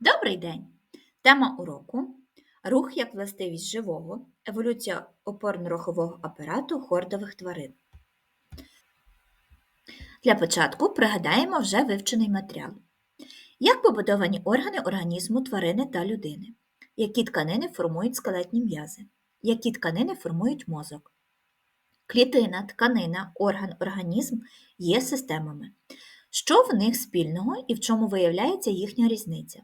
Добрий день! Тема уроку рух як властивість живого, еволюція опорно-рухового апарату хордових тварин. Для початку пригадаємо вже вивчений матеріал. Як побудовані органи організму тварини та людини? Які тканини формують скелетні м'язи? Які тканини формують мозок? Клітина, тканина, орган, організм є системами. Що в них спільного і в чому виявляється їхня різниця?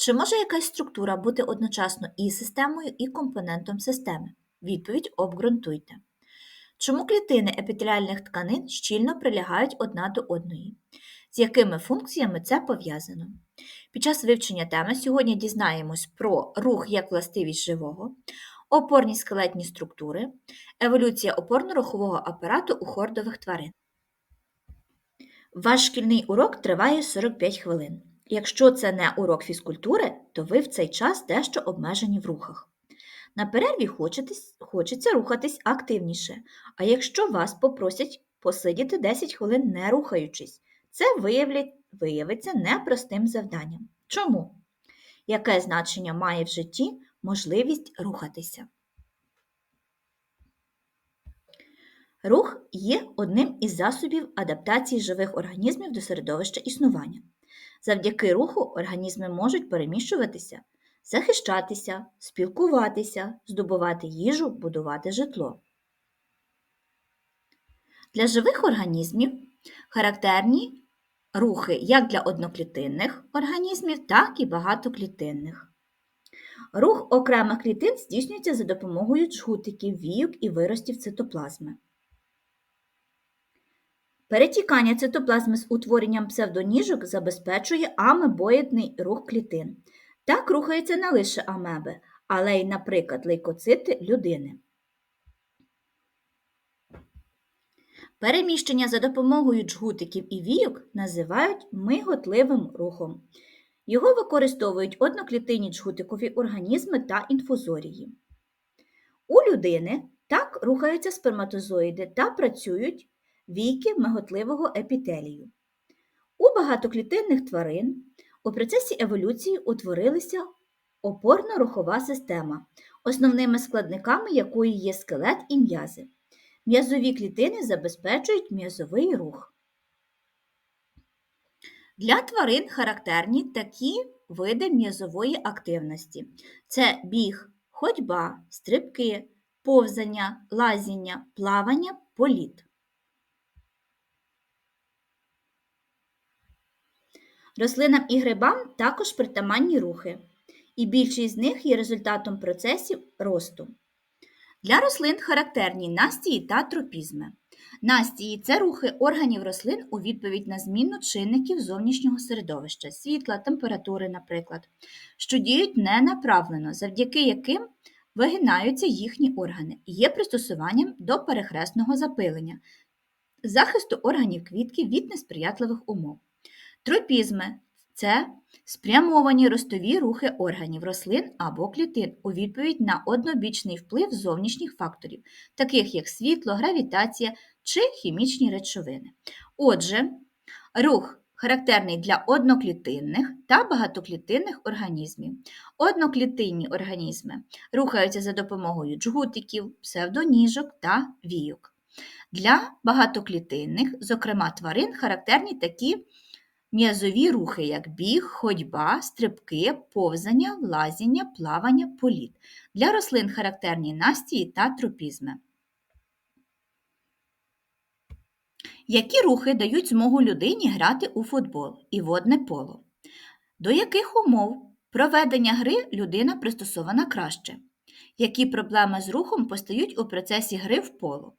Чи може якась структура бути одночасно і системою, і компонентом системи? Відповідь обґрунтуйте. Чому клітини епітеліальних тканин щільно прилягають одна до одної? З якими функціями це пов'язано? Під час вивчення теми сьогодні дізнаємось про рух як властивість живого, опорні скелетні структури, еволюція опорно-рухового апарату у хордових тварин. Ваш шкільний урок триває 45 хвилин. Якщо це не урок фізкультури, то ви в цей час дещо обмежені в рухах. На перерві хочетесь, хочеться рухатись активніше, а якщо вас попросять посидіти 10 хвилин не рухаючись, це виявиться непростим завданням. Чому? Яке значення має в житті можливість рухатися? Рух є одним із засобів адаптації живих організмів до середовища існування. Завдяки руху організми можуть переміщуватися, захищатися, спілкуватися, здобувати їжу, будувати житло. Для живих організмів характерні рухи як для одноклітинних організмів, так і багатоклітинних. Рух окремих клітин здійснюється за допомогою джгутиків, війок і виростів цитоплазми. Перетікання цитоплазми з утворенням псевдоніжок забезпечує амебоїдний рух клітин. Так рухаються не лише амеби, але й, наприклад, лейкоцити людини. Переміщення за допомогою джгутиків і війок називають миготливим рухом. Його використовують одноклітинні джгутикові організми та інфузорії. У людини так рухаються сперматозоїди та працюють війки миготливого епітелію. У багатоклітинних тварин у процесі еволюції утворилася опорно-рухова система, основними складниками якої є скелет і м'язи. М'язові клітини забезпечують м'язовий рух. Для тварин характерні такі види м'язової активності: це біг, ходьба, стрибки, повзання, лазіння, плавання, політ. Рослинам і грибам також притаманні рухи, і більшість з них є результатом процесів росту. Для рослин характерні настії та тропізми. Настії це рухи органів рослин у відповідь на зміну чинників зовнішнього середовища, світла, температури, наприклад, що діють ненаправлено, завдяки яким вигинаються їхні органи і є пристосуванням до перехресного запилення, захисту органів квітки від несприятливих умов. Тропізми це спрямовані ростові рухи органів рослин або клітин у відповідь на однобічний вплив зовнішніх факторів, таких як світло, гравітація чи хімічні речовини. Отже, рух характерний для одноклітинних та багатоклітинних організмів. Одноклітинні організми рухаються за допомогою джгутиків, псевдоніжок та війок. Для багатоклітинних, зокрема тварин, характерні такі М'язові рухи, як біг, ходьба, стрибки, повзання, лазіння, плавання, політ. Для рослин характерні настії та тропізми. Які рухи дають змогу людині грати у футбол і водне поло? До яких умов проведення гри людина пристосована краще? Які проблеми з рухом постають у процесі гри в поло?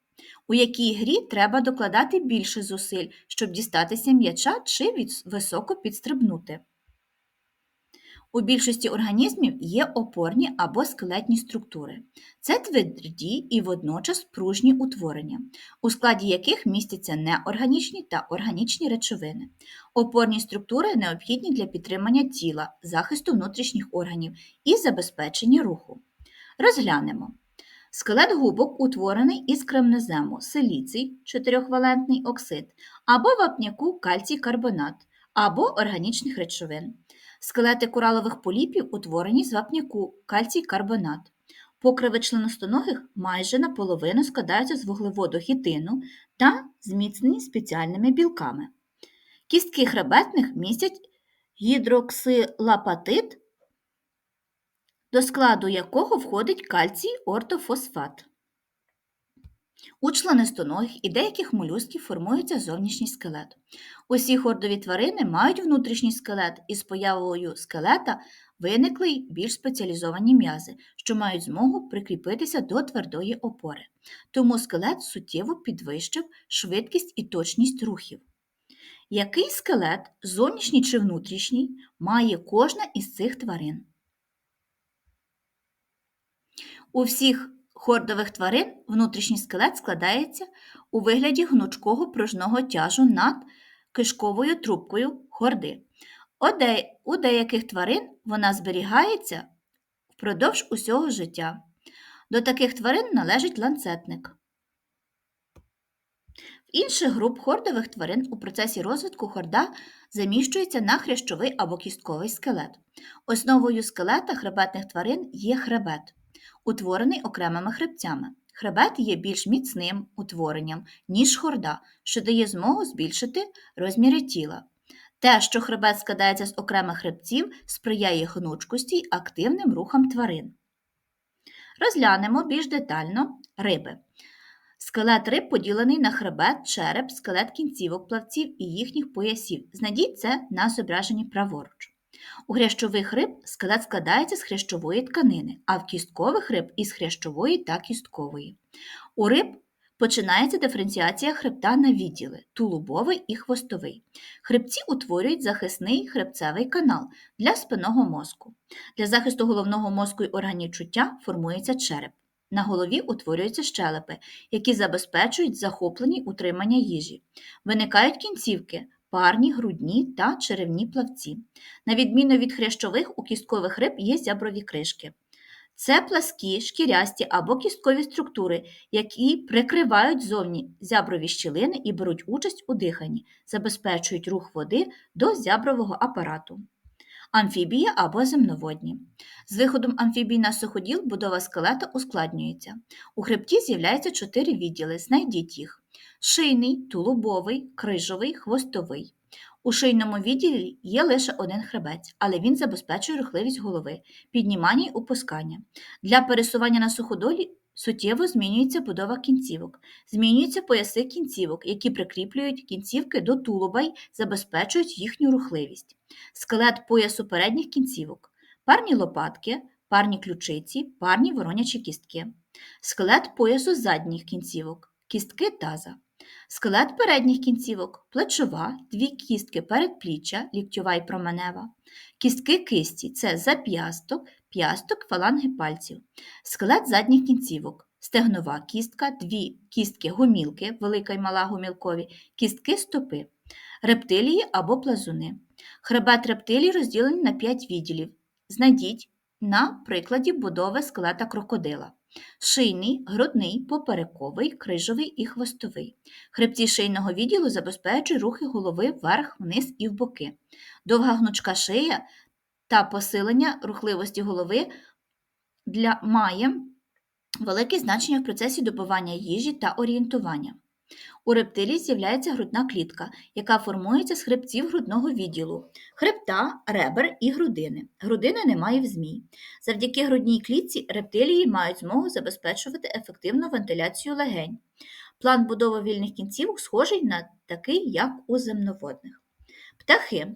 У якій грі треба докладати більше зусиль, щоб дістатися м'яча чи високо підстрибнути. У більшості організмів є опорні або скелетні структури. Це тверді і водночас пружні утворення, у складі яких містяться неорганічні та органічні речовини. Опорні структури необхідні для підтримання тіла, захисту внутрішніх органів і забезпечення руху. Розглянемо. Скелет губок утворений із кремнезему, силіцій, чотирьохвалентний оксид або вапняку кальцій карбонат, або органічних речовин. Скелети коралових поліпів утворені з вапняку, кальцій карбонат. Покриви членостоногих майже наполовину складаються з вуглеводу хітину та зміцнені спеціальними білками. Кістки хребетних містять гідроксилапатит, до складу якого входить кальцій ортофосфат. У членистоногих і деяких молюсків формується зовнішній скелет. Усі хордові тварини мають внутрішній скелет, і з появою скелета виникли й більш спеціалізовані м'язи, що мають змогу прикріпитися до твердої опори. Тому скелет суттєво підвищив швидкість і точність рухів. Який скелет, зовнішній чи внутрішній, має кожна із цих тварин? У всіх хордових тварин внутрішній скелет складається у вигляді гнучкого пружного тяжу над кишковою трубкою хорди. У деяких тварин вона зберігається впродовж усього життя. До таких тварин належить ланцетник. В інших груп хордових тварин у процесі розвитку хорда заміщується на хрящовий або кістковий скелет. Основою скелета хребетних тварин є хребет утворений окремими хребцями. Хребет є більш міцним утворенням, ніж хорда, що дає змогу збільшити розміри тіла. Те, що хребет складається з окремих хребців, сприяє гнучкості й активним рухам тварин. Розглянемо більш детально риби. Скелет риб поділений на хребет, череп, скелет кінцівок плавців і їхніх поясів. Знайдіть це на зображенні праворуч. У хрящових риб скелет складається з хрящової тканини, а в кісткових риб із хрящової та кісткової. У риб починається диференціація хребта на відділи тулубовий і хвостовий. Хребці утворюють захисний хребцевий канал для спинного мозку. Для захисту головного мозку і органів чуття формується череп. На голові утворюються щелепи, які забезпечують захоплені утримання їжі. Виникають кінцівки, парні, грудні та черевні плавці. На відміну від хрящових, у кісткових риб є зяброві кришки. Це пласкі, шкірясті або кісткові структури, які прикривають зовні зяброві щілини і беруть участь у диханні, забезпечують рух води до зябрового апарату. Амфібія або земноводні. З виходом амфібій на суходіл будова скелета ускладнюється. У хребті з'являються чотири відділи, знайдіть їх шийний, тулубовий, крижовий, хвостовий. У шийному відділі є лише один хребець, але він забезпечує рухливість голови, піднімання й опускання. Для пересування на суходолі суттєво змінюється будова кінцівок, змінюються пояси кінцівок, які прикріплюють кінцівки до тулуба й забезпечують їхню рухливість, скелет поясу передніх кінцівок, парні лопатки, парні ключиці, парні воронячі кістки, скелет поясу задніх кінцівок, кістки таза. Скелет передніх кінцівок, плечова, дві кістки передпліччя, ліктьова і променева, кістки кисті це зап'ясток, п'ясток, фаланги пальців, скелет задніх кінцівок, стегнова кістка, дві кістки гомілки, велика й мала гомілкові, кістки стопи, рептилії або плазуни. Хребет рептилій розділений на 5 відділів. Знайдіть на прикладі будови скелета крокодила. Шийний, грудний, поперековий, крижовий і хвостовий. Хребці шийного відділу забезпечують рухи голови вверх, вниз і в боки. Довга гнучка шия та посилення рухливості голови для має велике значення в процесі добування їжі та орієнтування. У рептилій з'являється грудна клітка, яка формується з хребців грудного відділу, хребта, ребер і грудини. Грудини немає в змій. Завдяки грудній клітці рептилії мають змогу забезпечувати ефективну вентиляцію легень. План будови вільних кінцівок схожий на такий, як у земноводних. Птахи.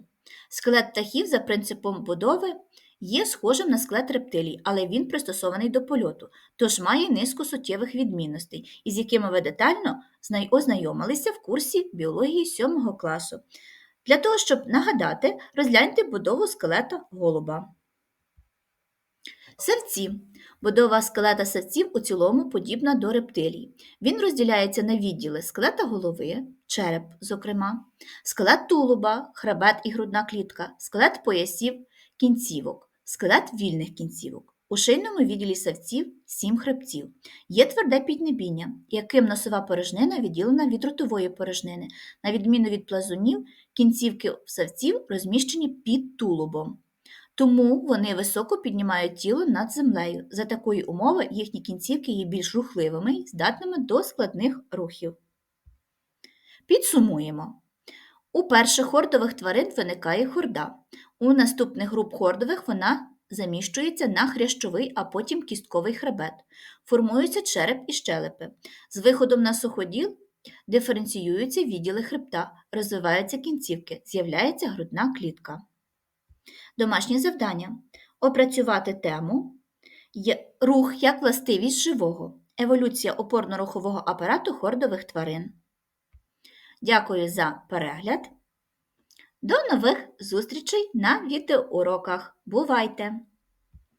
Скелет птахів за принципом будови є схожим на скелет рептилій, але він пристосований до польоту, тож має низку суттєвих відмінностей, із якими ви детально ознайомилися в курсі біології 7 класу. Для того, щоб нагадати, розгляньте будову скелета голуба. Савці. Будова скелета савців у цілому подібна до рептилій. Він розділяється на відділи скелета голови, череп, зокрема, скелет тулуба, хребет і грудна клітка, скелет поясів, кінцівок скелет вільних кінцівок. У шийному відділі савців сім хребців. Є тверде піднебіння, яким носова порожнина відділена від ротової порожнини. На відміну від плазунів, кінцівки савців розміщені під тулубом. Тому вони високо піднімають тіло над землею. За такої умови їхні кінцівки є більш рухливими і здатними до складних рухів. Підсумуємо. У перших хордових тварин виникає хорда. У наступних груп хордових вона заміщується на хрящовий, а потім кістковий хребет. Формуються череп і щелепи. З виходом на суходіл диференціюються відділи хребта, розвиваються кінцівки, з'являється грудна клітка. Домашнє завдання опрацювати тему рух як властивість живого. Еволюція опорно-рухового апарату хордових тварин. Дякую за перегляд. До нових зустрічей на відеоуроках. Бувайте!